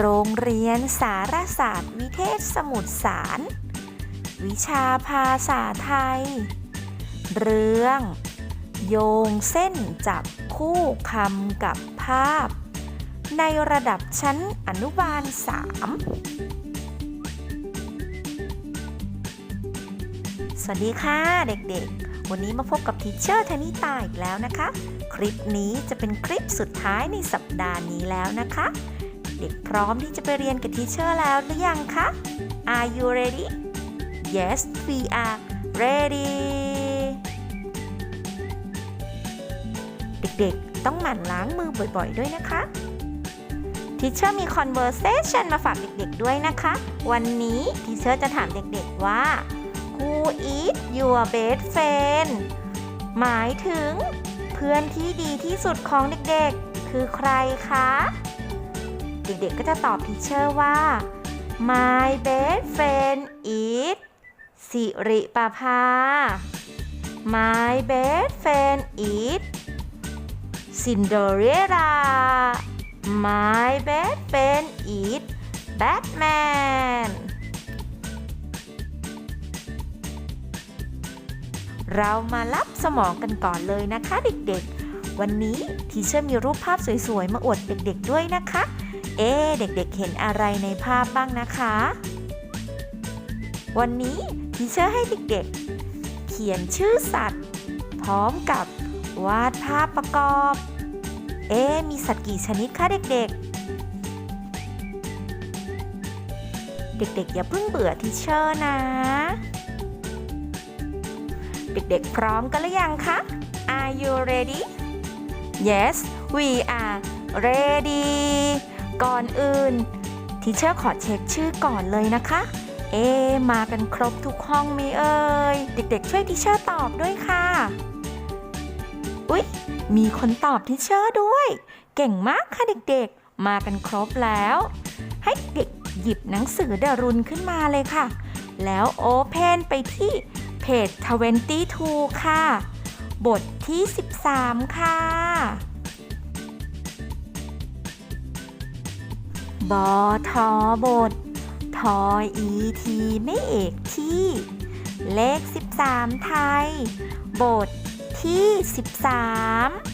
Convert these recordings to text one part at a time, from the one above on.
โรงเรียนสารศาสตร์วิเทศสมุทรสาร วิชาภาษาไทย เรื่อง โยงเส้นจับคู่คำกับภาพ ในระดับชั้นอนุบาล 3 สวัสดีค่ะเด็กๆ วันนี้มาพบกับทีเชอร์ธนิตาอีกแล้วนะคะ คลิปนี้จะเป็นคลิปสุดท้ายในสัปดาห์นี้แล้วนะคะ ด็กพร้อมที่จะไปเรียนกับทีเชอร์แล้วหรือยังคะ Are you ready? Yes, we are ready. เด็กๆ ต้องหมั่นล้างมือบ่อยๆ ด้วยนะคะ ทีเชอร์มี conversation มาฝากเด็กๆ ด้วยนะคะ วันนี้ทีเชอร์จะถามเด็กๆ ว่า Who is your best friend หมายถึง เพื่อนที่ดีที่สุดของเด็กๆ คือใครคะ เด็กๆก็จะตอบทีเชอร์ว่า My best friend is สิริปภา My best friend is Cinderella My best friend is Batman เรามารับสมองกันก่อนเลยนะคะเด็กๆ วันนี้ทีเชอร์มีรูปภาพสวยๆ มาอวดเด็กๆด้วยนะคะ เอ๊เด็กๆเห็นอะไรในภาพบ้างนะคะ วันนี้ทีเชอร์ให้เด็กๆ เขียนชื่อสัตว์ พร้อมกับวาดภาพประกอบ เอ๊มีสัตว์กี่ชนิดคะเด็กๆเด็กๆ อย่าเพิ่งเบื่อทีเชอร์นะ เด็กๆ พร้อมกันหรือยังคะ Are you ready Yes we are ready ก่อนอื่นทีเชอร์ขอเช็คชื่อก่อนเลยนะคะ เอ มากันครบทุกห้องมีเอ่ย เด็กๆ ช่วยทีเชอร์ตอบด้วยค่ะ อุ๊ย มีคนตอบทีเชอร์ด้วย เก่งมากค่ะเด็กๆ มากันครบแล้ว ให้เด็กหยิบหนังสือเดรุนขึ้นมาเลยค่ะ แล้วโอเพนไปที่เพจ 22 ค่ะ บทที่ 13 ค่ะ บอทอบททออีทีไม่เอกที่ เลข 13 ไทย บทที่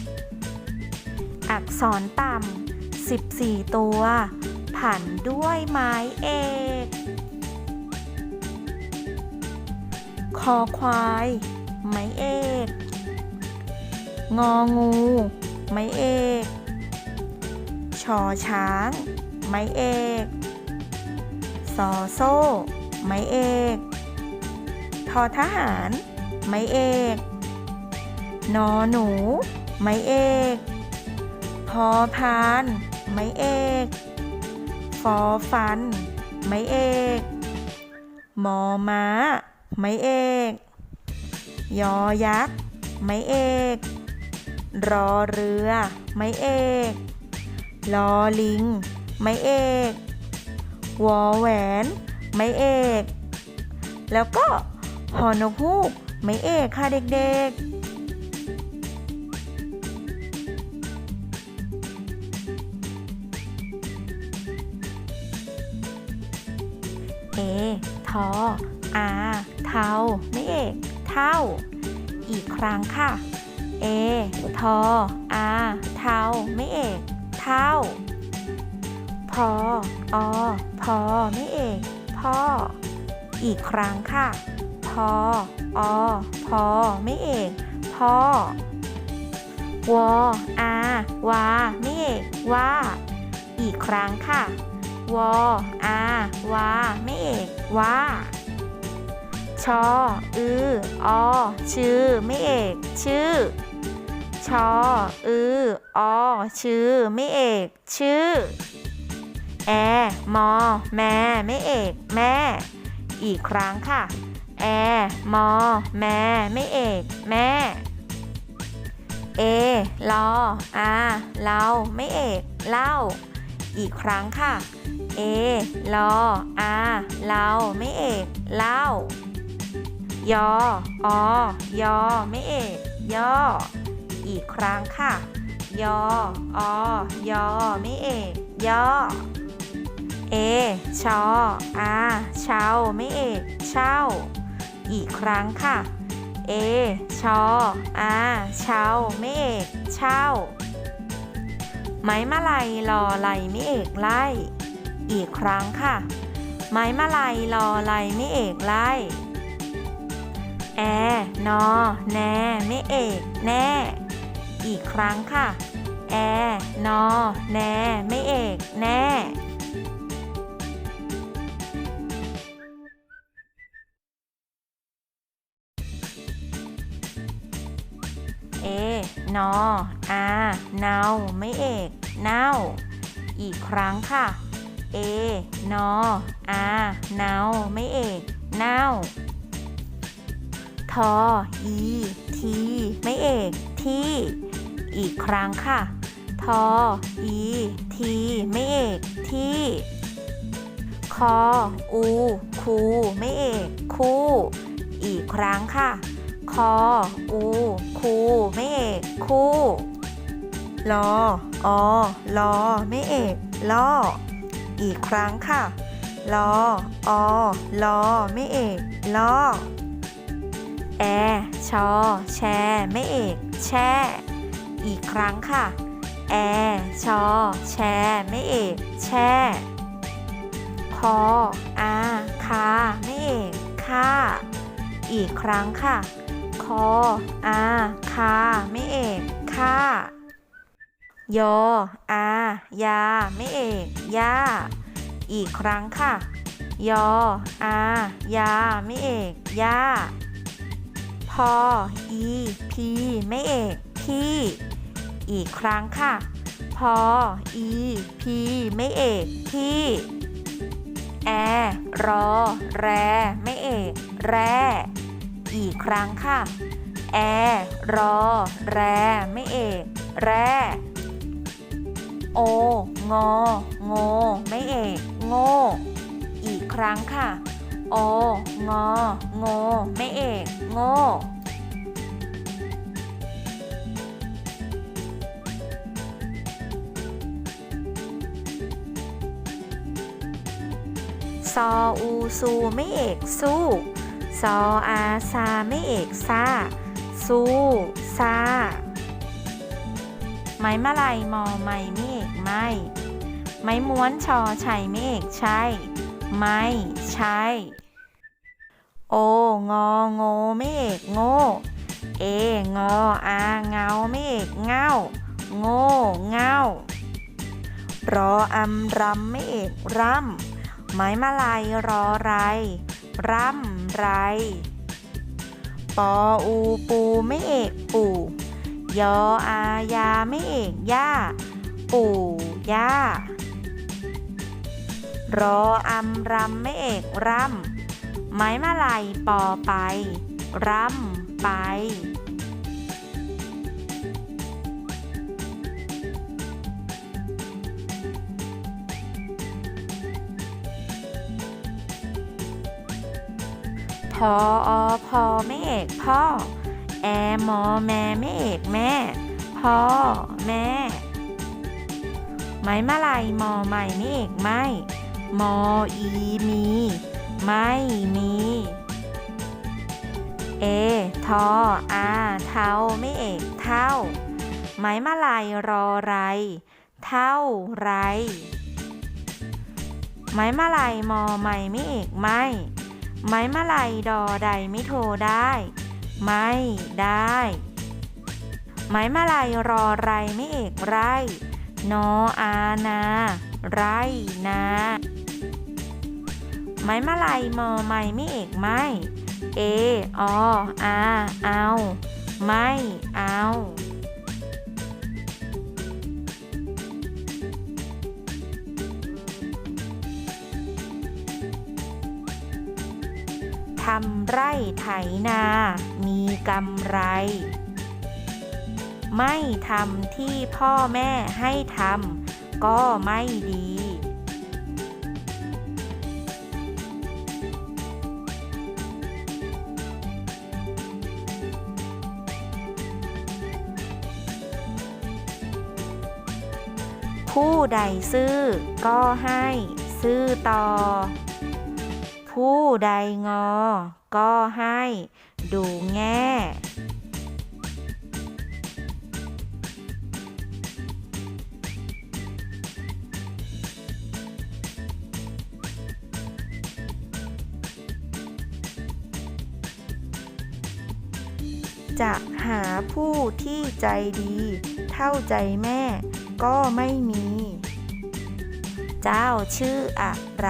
13 อักษรต่ำ 14 ตัว ผันด้วยไม้เอก คอควาย ไม้เอก งองู ไม้เอก ชอช้าง ไม้เอกซอโซ่ ไม้เอกทอทหาร ไม้เอกนอหนู ไม้เอกพอพาน ไม้เอกฟอฟัน ไม้เอกมอม้า ไม้เอกยอยักษ์ ไม้เอก รอเรือ ไม้เอก ลอลิง ไม้เอกวอแหวน ไม้เอก แล้วก็ฮอนกฮูก ไม้เอกค่ะเด็กๆเอ ทอ อา เทาไม่เอก เท่า อีกครั้งค่ะ เอ ทอ อา เทาไม่เอก เท่า พอ อ พอ ไม่เอกพ่อ อีกครั้งค่ะ พอ อ พอ ไม่เอกพ่อวออาวาไม่เอกว่า อีกครั้งค่ะ วออาวาไม่เอกว่าชออืออชื่อ ไม่เอก ชื่อ ชออืออชื่อ ไม่เอก ชื่อ แอมอ แม่ไม่เอก แม่ อีกครั้งค่ะ แอมอ แม่ไม่เอก แม่ เอลออาเราไม่เอกเล่า อีกครั้งค่ะ เอลออาเราไม่เอกเล่ายออยอไม่เอกย่อ อีกครั้งค่ะ ยออยอไม่เอกย่อ เอ ชอ อาเชาไม่เอกเช่า อีกครั้งค่ะ เอ ชอ อาเชาไม่เอกเช่า ไม้มาลัยรอไลไม่เอกไล่ อีกครั้งค่ะ ไม้มาลัยรอไลไม่เอกไล่ แอ นอ แน ไม่เอกแน่ อีกครั้งค่ะ แอ นอ แน ไม่เอกแน่ นออาเนาไม่เอกเนาอีกครั้งค่ะ เอนออาเนาไม่เอกเนาทออีทีไม่เอกที่อีกครั้งค่ะ ทออีทีไม่เอกที่คออูคูไม่เอกคู่ อีกครั้งค่ะ คอ อู คูไม่เอก คู่ลออลอไม่เอกล่ออีกครั้งค่ะลออลอไม่เอกล่อแอชอ แช ไม่เอก แช่ อีกครั้งค่ะ แอ ชอ แช ไม่เอก แช่คออาคา ไม่เอก ค่า อีกครั้งค่ะ ออาคา ไม่เอกค่ายออา ยา ไม่เอกย่าอีกครั้งค่ะ ยออา ยา ไม่เอกย่าพออีพีไม่เอกพี่ อีกครั้งค่ะ พออีพีไม่เอกพี่แอรอ แร ไม่เอก แร อีกครั้งค่ะ แอ รอ แร ไม่เอก แร โอ งอ โง ไม่เอก โง่ อีกครั้งค่ะ โอ งอ โง ไม่เอก โง่ซออูซูไม่เอกสู้ ซออาซาไม่เอกซาสู้ซาไม้มาลัยมอไม่ไม่เอกไม่ ไม้ม้วนชอชัยไม่เอกใช่ไม่ใช่โองอโงไม่เอกโง่เองออาเงาไม่เอกเง่าโง่เง่ารออำรำไม่เอกร่ำไม้มาลายรอไร ร่ำ ไร ปออูปูไม่เอกปู่ยออายาไม่เอกย่า ปู่ย่ารออำรำไม่เอกร่ำไม้มาลายปอไป ร่ำไป ออพอไม่เอกพ่อ แอมอแม่ไม่เอกแม่ พ่อ แม่ ไม้มาลายมอไม่ไม่เอกไม่มออีมี ไม่มี เอ ทออาเท่าไม่เอกเท่า ไม้มาลายรอไร เท่าไร ไม้มาลายมอไม่ไม่เอกไม่ ไม้มาลัยดอใดไม่โทรได้ ไม่ได้ ไม้มาลัยรอไรไม่เอกไร นออานา ไรนา ไม้มาลัยมอไม่ไม่เอกไม่ เอออาเอา ไม่เอาำไร่ไถนา มีกำไร ไม่ทำที่พ่อแม่ให้ทำก็ไม่ดี ผู้ใดซื่อก็ให้ซื่อต่อ ผู้ใดงอ ก็ให้ดูแง่จะหาผู้ที่ใจดี เท่าใจแม่ก็ไม่มี เจ้าชื่ออะไร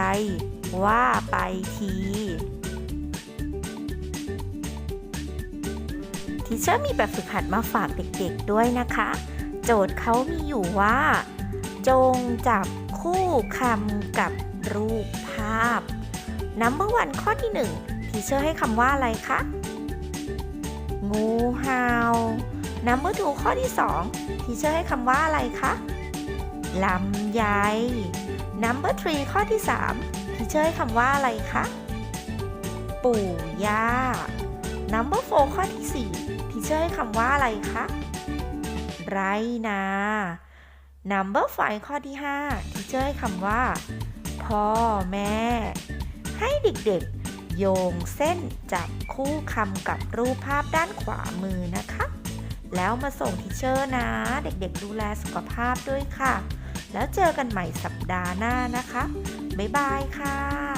ว่าไปทีทีเชอร์มีแบบฝึกหัดมาฝากเด็กๆด้วยนะคะ โจทย์เขามีอยู่ว่า จงจับคู่คำกับรูปภาพ Number one ข้อที่1ทีเชอร์ให้คำว่าอะไรคะงูเห่า Number two ข้อที่2ทีเชอร์ให้คำว่าอะไรคะลำไย Number three ข้อที่3 เชอร์ให้คำว่าอะไรคะ ปู่ย่า Number four ข้อที่ 4 ที่เชอร์ให้คำว่าอะไรคะ ไรนา Number five ข้อที่ 5 ที่เชอร์ให้คำว่า พ่อแม่ ให้เด็กๆ โยงเส้นจับคู่คำกับรูปภาพด้านขวามือนะคะ แล้วมาส่งทิเชอร์นะ เด็กๆ ดูแลสุขภาพด้วยค่ะ แล้วเจอกันใหม่สัปดาห์หน้านะคะ บ๊ายบายค่ะ